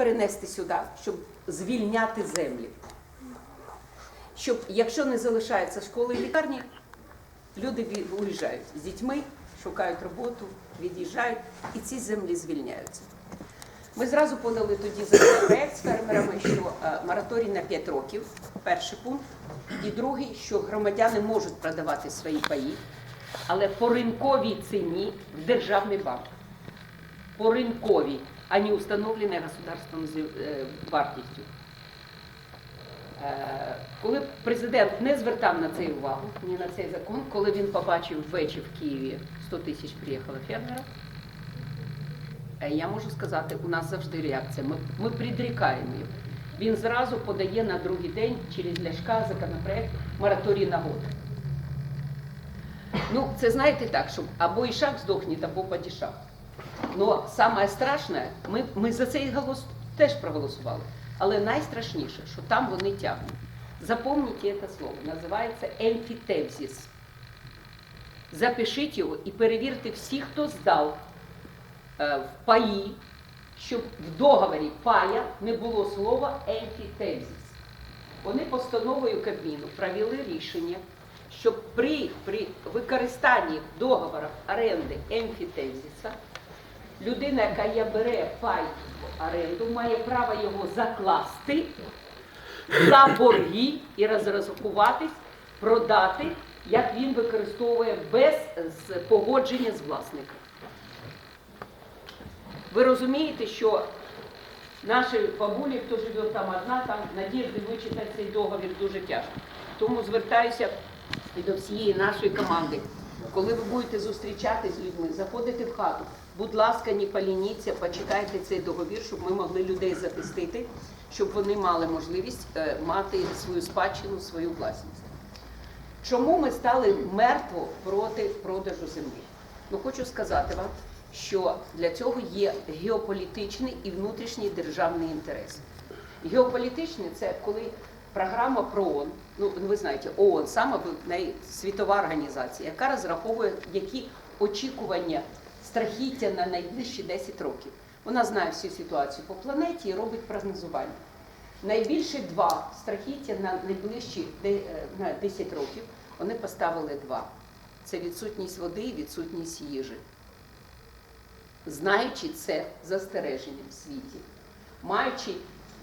перенести сюди, щоб звільняти землі. Щоб, якщо не залишаються школи і лікарні, люди уїжджають з дітьми, шукають роботу, від'їжджають, і ці землі звільняються. Ми зразу подали тоді законопроект з фермерами, що е, мораторій на 5 років, перший пункт, і другий, що громадяни можуть продавати свої паї, але по ринковій ціні в державний банк. По ринковій, а не установленій государством е, вартістю. Е, Коли президент не звертав на це увагу, ні на цей закон, коли він побачив ввечері в Києві 100 тисяч приїхало фермерів, е, я можу сказати, у нас завжди реакція. Ми, ми предрікаємо його. Він зразу подає на другий день через Ляшка законопроект мораторій на год. Ну, це знаєте так, що або ішак здохне, або падішах. Но саме страшне, ми, ми за цей голос теж проголосували. Але найстрашніше, що там вони тягнуть. Запомніть це слово, називається емфітевзіс. Запишіть його і перевірте всіх, хто здав е, в паї, щоб в договорі пая не було слова емфітевзіс. Вони постановою Кабміну провели рішення, щоб при, при використанні договорів оренди емфітевзіса людина, яка я бере пай в оренду, має право його закласти за борги і розрахуватись, продати, як він використовує без погодження з власником. Ви розумієте, що наші бабулі, хто живе там одна, там надіжди вичитати цей договір дуже тяжко. Тому звертаюся і до всієї нашої команди. Коли ви будете зустрічатися з людьми, заходите в хату, будь ласка, не полініться, почитайте цей договір, щоб ми могли людей захистити, щоб вони мали можливість е, мати свою спадщину, свою власність. Чому ми стали мертво проти продажу землі? Ну хочу сказати вам, що для цього є геополітичний і внутрішній державний інтерес. Геополітичний це коли програма ПРООН, ну ви знаєте, ООН саме світова організація, яка розраховує, які очікування страхіття на найближчі 10 років. Вона знає всю ситуацію по планеті і робить прогнозування. Найбільше два страхіття на найближчі е, на 10 років вони поставили два. Це відсутність води і відсутність їжі. Знаючи це застереження в світі, маючи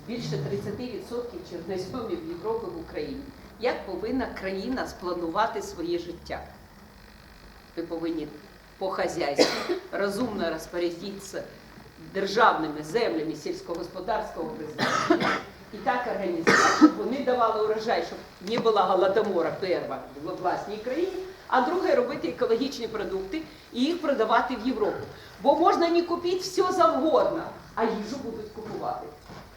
більше 30% чорноземів Європи в Україні, як повинна країна спланувати своє життя? Ви повинні по хазяйству розумно розпорядитися державними землями сільськогосподарського призначення і так організувати, щоб вони давали урожай, щоб не була голодомора перша в власній країні, а друге робити екологічні продукти і їх продавати в Європу. Бо можна не купити все завгодно, а їжу будуть купувати.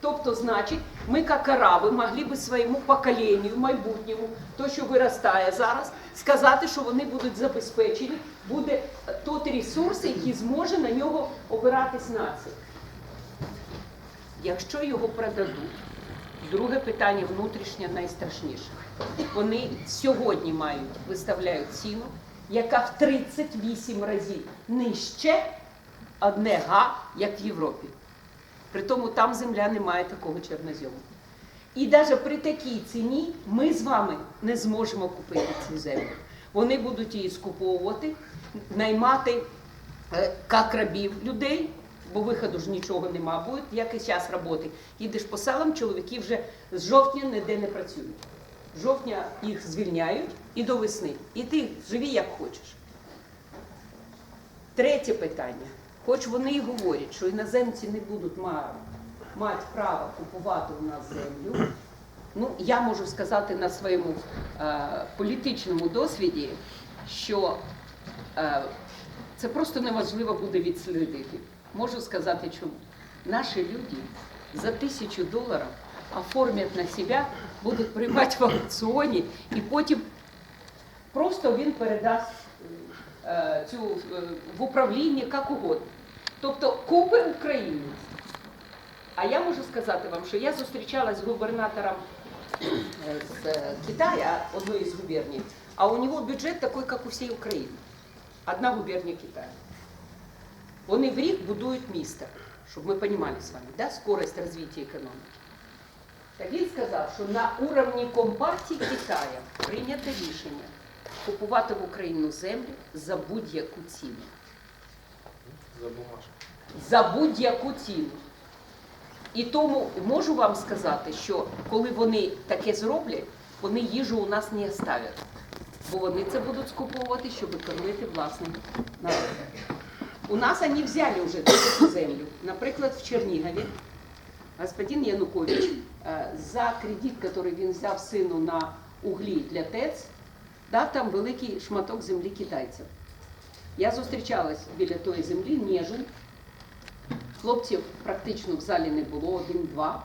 Тобто, значить, ми, як араби, могли би своєму поколенню, майбутньому, то, що виростає зараз, сказати, що вони будуть забезпечені, буде той ресурс, який зможе на нього опиратись нація. Якщо його продадуть, друге питання внутрішнє найстрашніше. Вони сьогодні мають, виставляють ціну, яка в 38 разів нижче одне га, як в Європі. Притому там земля не має такого чорнозьому. І навіть при такій ціні ми з вами не зможемо купити цю землю. Вони будуть її скуповувати, наймати е, як рабів людей, бо виходу ж нічого нема, буде якийсь час роботи. Їдеш по селам, чоловіки вже з жовтня ніде не працюють. З жовтня їх звільняють і до весни. І ти живі як хочеш. Третє питання. Хоч вони і говорять, що іноземці не будуть ма- мати право купувати у нас землю, ну я можу сказати на своєму е, політичному досвіді, що е, це просто неможливо буде відслідити. Можу сказати, чому наші люди за тисячу доларів оформлять на себе, будуть приймати в аукціоні, і потім просто він передасть е, цю е, в управління як угодно. Тобто купи українець. А я можу сказати вам, що я зустрічалась з губернатором е, з е, Китая, одної з губерній, а у нього бюджет такий, як у всій Україні. Одна губернія Китаю. Вони в рік будують місто. чтобы мы понимали с вами, да, скорость развития экономики. Так він сказав, що на уровні Компартії Китаю прийнято рішення купувати в Україну землю за будь-яку ціну. За бумажку. За будь-яку ціну. І тому можу вам сказати, що коли вони таке зроблять, вони їжу у нас не оставлять. Бо вони це будуть скуповувати, щоб кормити власним народом. У нас вони взяли вже таку землю. Наприклад, в Чернігові господин Янукович е, за кредит, який він взяв сину на углі для ТЕЦ, дав там великий шматок землі китайцям. Я зустрічалась біля тої землі, Нежин. Хлопців практично в залі не було, один-два.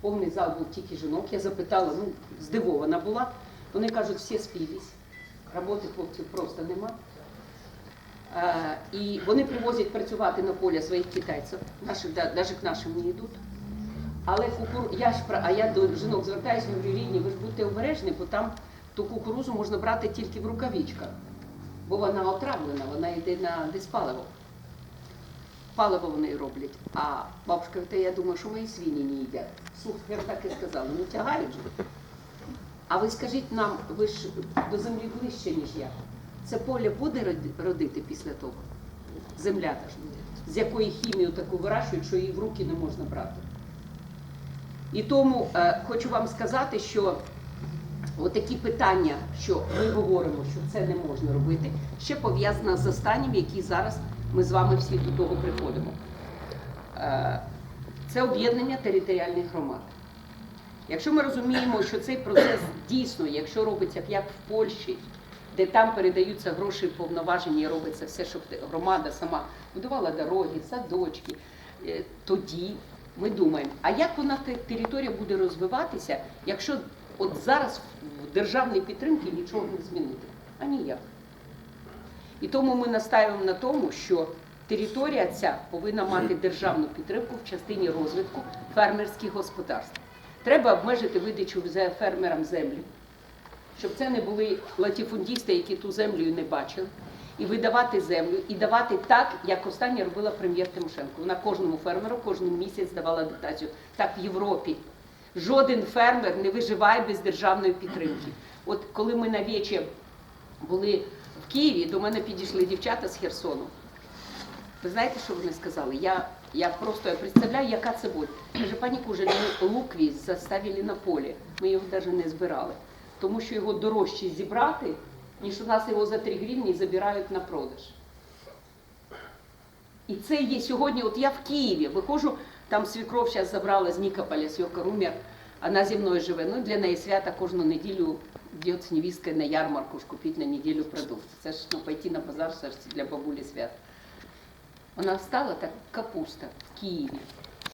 Повний зал був тільки жінок. Я запитала, ну, здивована була. Вони кажуть, всі спілись. Роботи хлопців просто нема. Е, і вони привозять працювати на поле своїх китайців, наших, навіть к нашим не йдуть. Але кукуру... я ж а я до жінок звертаюся, говорю, рідні, ви ж будьте обережні, бо там ту кукурузу можна брати тільки в рукавичках, бо вона отравлена, вона йде на диспаливо. Паливо вони роблять. А бабушка, каже, «Та я думаю, що мої свині не їдять. Я так і сказала, ну тягають же. А ви скажіть нам, ви ж до землі ближче, ніж я. Це поле буде родити після того? Земля та ж буде. З якої хімію таку вирощують, що її в руки не можна брати. І тому е, хочу вам сказати, що отакі питання, що ми говоримо, що це не можна робити, ще пов'язано з останнім, який зараз ми з вами всі до того приходимо. Е, це об'єднання територіальних громад. Якщо ми розуміємо, що цей процес дійсно, якщо робиться як в Польщі, де там передаються гроші повноваження і робиться все, щоб громада сама будувала дороги, садочки, е, тоді ми думаємо, а як вона територія буде розвиватися, якщо от зараз в державній підтримці нічого не змінити? А ніяк. І тому ми настаємо на тому, що територія ця повинна мати державну підтримку в частині розвитку фермерських господарств. Треба обмежити видачу фермерам землі, щоб це не були латифундісти, які ту землю не бачили, і видавати землю, і давати так, як останнє робила прем'єр Тимошенко. Вона кожному фермеру кожен місяць давала дотацію. Так в Європі. Жоден фермер не виживає без державної підтримки. От коли ми на вечі були в Києві, до мене підійшли дівчата з Херсону. Ви знаєте, що вони сказали? Я, я просто я представляю, яка це боль. Каже, пані Кужель, ми лукві заставили на полі. Ми його навіть не збирали. Тому що його дорожче зібрати, ніж у нас його за 3 гривні забирають на продаж. І це є сьогодні. От я в Києві виходжу, там свекров зараз забрала з Нікополя, свекор умер, вона зі живе. Ну, для неї свята кожну неділю йде з невісткою на ярмарку ж купити на неділю продукти. Це ж ну, пойти на базар, це ж для бабулі свят. Вона встала так, капуста в Києві.